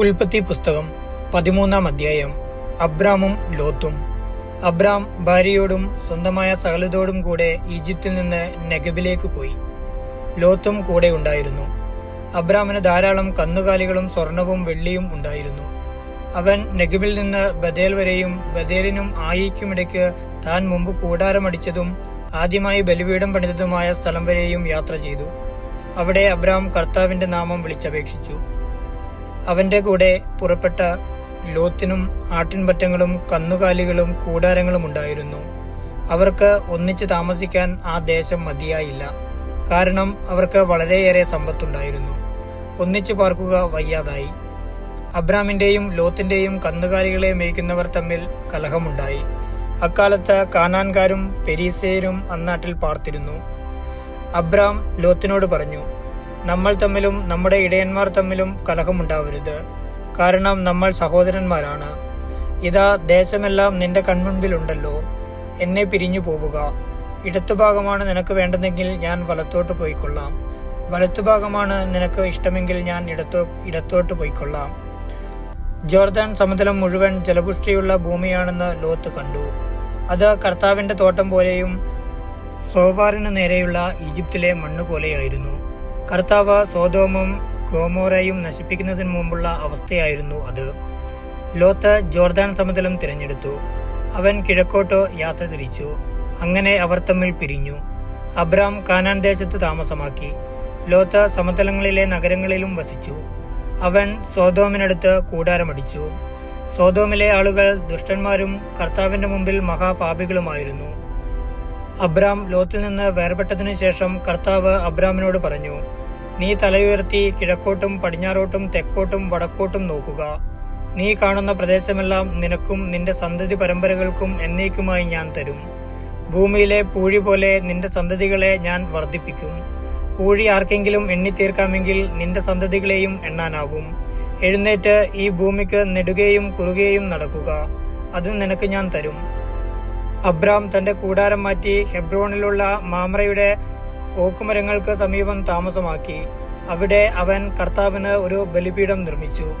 ഉൽപ്പത്തി പുസ്തകം പതിമൂന്നാം അധ്യായം. അബ്രാമും ലോത്തും. അബ്രാം ഭാര്യയോടും സ്വന്തമായ സകലതോടും കൂടെ ഈജിപ്തിൽ നിന്ന് നെഗബിലേക്ക് പോയി. ലോത്തും കൂടെ ഉണ്ടായിരുന്നു. അബ്രാമിന് ധാരാളം കന്നുകാലികളും സ്വർണവും വെള്ളിയും ഉണ്ടായിരുന്നു. അവൻ നെഗബിൽ നിന്ന് ബദേൽ വരെയും ബദേലിനും ആയിക്കുമിടയ്ക്ക് താൻ മുമ്പ് കൂടാരമടിച്ചതും ആദ്യമായി ബലിപീഠം പണിതതുമായ സ്ഥലം വരെയും യാത്ര ചെയ്തു. അവിടെ അബ്രാം കർത്താവിന്റെ നാമം വിളിച്ചപേക്ഷിച്ചു. അവന്റെ കൂടെ പുറപ്പെട്ട ലോത്തിനും ആട്ടിൻപറ്റങ്ങളും കന്നുകാലികളും കൂടാരങ്ങളും ഉണ്ടായിരുന്നു. അവർക്ക് ഒന്നിച്ച് താമസിക്കാൻ ആ ദേശം മതിയായില്ല. കാരണം അവർക്ക് വളരെയേറെ സമ്പത്തുണ്ടായിരുന്നു. ഒന്നിച്ചു പാർക്കുക വയ്യാതായി. അബ്രാമിന്റെയും ലോത്തിന്റെയും കന്നുകാലികളെ മേയ്ക്കുന്നവർ തമ്മിൽ കലഹമുണ്ടായി. അക്കാലത്ത് കാനാൻകാരും പെരീസേരും അന്നാട്ടിൽ പാർത്തിരുന്നു. അബ്രാം ലോത്തിനോട് പറഞ്ഞു നമ്മൾ തമ്മിലും നമ്മുടെ ഇടയന്മാർ തമ്മിലും കലഹമുണ്ടാവരുത്. കാരണം നമ്മൾ സഹോദരന്മാരാണ്. ഇതാ ദേശമെല്ലാം നിന്റെ കൺമുൻപിലുണ്ടല്ലോ. എന്നെ പിരിഞ്ഞു പോവുക. ഇടത്തുഭാഗമാണ് നിനക്ക് വേണ്ടതെങ്കിൽ ഞാൻ വലത്തോട്ട് പോയിക്കൊള്ളാം. വലത്തുഭാഗമാണ് നിനക്ക് ഇഷ്ടമെങ്കിൽ ഞാൻ ഇടത്തോ ഇടത്തോട്ട് പോയിക്കൊള്ളാം. ജോർദാൻ സമതലം മുഴുവൻ ജലപുഷ്ടിയുള്ള ഭൂമിയാണെന്ന് ലോത്ത് കണ്ടു. അത് കർത്താവിന്റെ തോട്ടം പോലെയും സോവാറിന് നേരെയുള്ള ഈജിപ്തിലെ മണ്ണ് പോലെയായിരുന്നു കർത്താവ് സോതോമും ഗോമോറയും നശിപ്പിക്കുന്നതിന് മുമ്പുള്ള അവസ്ഥയായിരുന്നു അത്. ലോത്ത് ജോർദാൻ സമതലം തിരഞ്ഞെടുത്തു. അവൻ കിഴക്കോട്ടോ യാത്ര തിരിച്ചു. അങ്ങനെ അവർ തമ്മിൽ പിരിഞ്ഞു. അബ്രാം കാനാൻ ദേശത്ത് താമസമാക്കി. ലോത്ത് സമതലങ്ങളിലെ നഗരങ്ങളിലും വസിച്ചു. അവൻ സോതോമിനടുത്ത് കൂടാരമടിച്ചു. സോതോമിലെ ആളുകൾ ദുഷ്ടന്മാരും കർത്താവിന്റെ മുമ്പിൽ മഹാപാപികളുമായിരുന്നു. അബ്രാം ലോത്തിൽ നിന്ന് വേർപെട്ടതിനു ശേഷം കർത്താവ് അബ്രാമിനോട് പറഞ്ഞു നീ തലയുയർത്തി കിഴക്കോട്ടും പടിഞ്ഞാറോട്ടും തെക്കോട്ടും വടക്കോട്ടും നോക്കുക. നീ കാണുന്ന പ്രദേശമെല്ലാം നിനക്കും നിന്റെ സന്തതി പരമ്പരകൾക്കും എന്നേക്കുമായി ഞാൻ തരും. ഭൂമിയിലെ പൂഴി പോലെ നിന്റെ സന്തതികളെ ഞാൻ വർദ്ധിപ്പിക്കും. പൂഴി ആർക്കെങ്കിലും എണ്ണിത്തീർക്കാമെങ്കിൽ നിന്റെ സന്തതികളെയും എണ്ണാനാവും. എഴുന്നേറ്റ് ഈ ഭൂമിക്ക് നെടുകയും കുറുകയും നടക്കുക. അത് നിനക്ക് ഞാൻ തരും. അബ്രാം തന്റെ കൂടാരം മാറ്റി ഹെബ്രോണിലുള്ള മാമ്രയുടെ ഓക്കുമരങ്ങൾക്ക് സമീപം താമസമാക്കി. അവിടെ അവൻ കർത്താവിന് ഒരു ബലിപീഠം നിർമ്മിച്ചു.